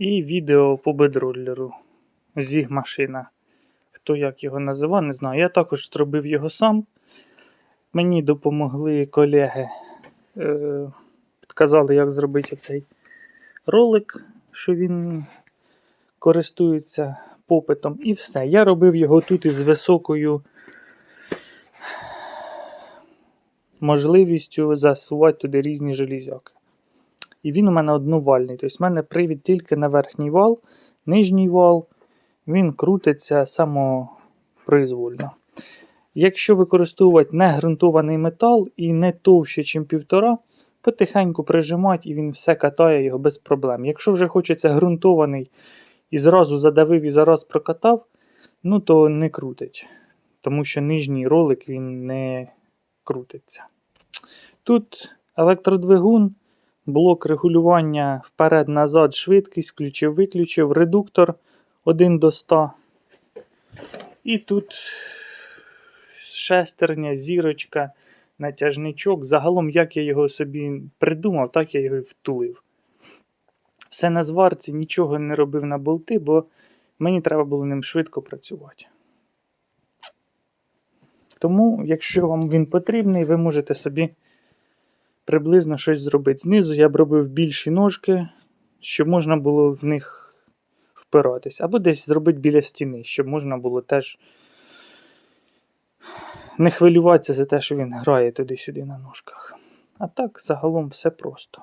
І відео по бедроллеру. Зіг машина. Хто як його називав, не знаю. Я також зробив його сам. Мені допомогли колеги. Е, підказали, як зробити цей ролик, що він користується попитом. І все. Я робив його тут із високою можливістю засувати туди різні железяки. І він у мене одновальний. Тобто в мене привід тільки на верхній вал, нижній вал, він крутиться самопроизвольно. Якщо використовувати не ґрунтований метал і не товще, ніж півтора, потихеньку прижимати і він все катає його без проблем. Якщо вже хочеться ґрунтований і зразу задавив і зараз прокатав, ну то не крутить. Тому що нижній ролик він не крутиться. Тут електродвигун, блок регулювання вперед-назад, швидкість, включив-виключив, редуктор 1 до 100. І тут шестерня, зірочка, натяжничок. Загалом, як я його собі придумав, так я його і втулив. Все на зварці, нічого не робив на болти, бо мені треба було ним швидко працювати. Тому, якщо вам він потрібний, ви можете собі приблизно щось зробити. Знизу я б робив більші ножки, щоб можна було в них впиратись. Або десь зробити біля стіни, щоб можна було теж не хвилюватися за те, що він грає туди-сюди на ножках. А так, загалом все просто.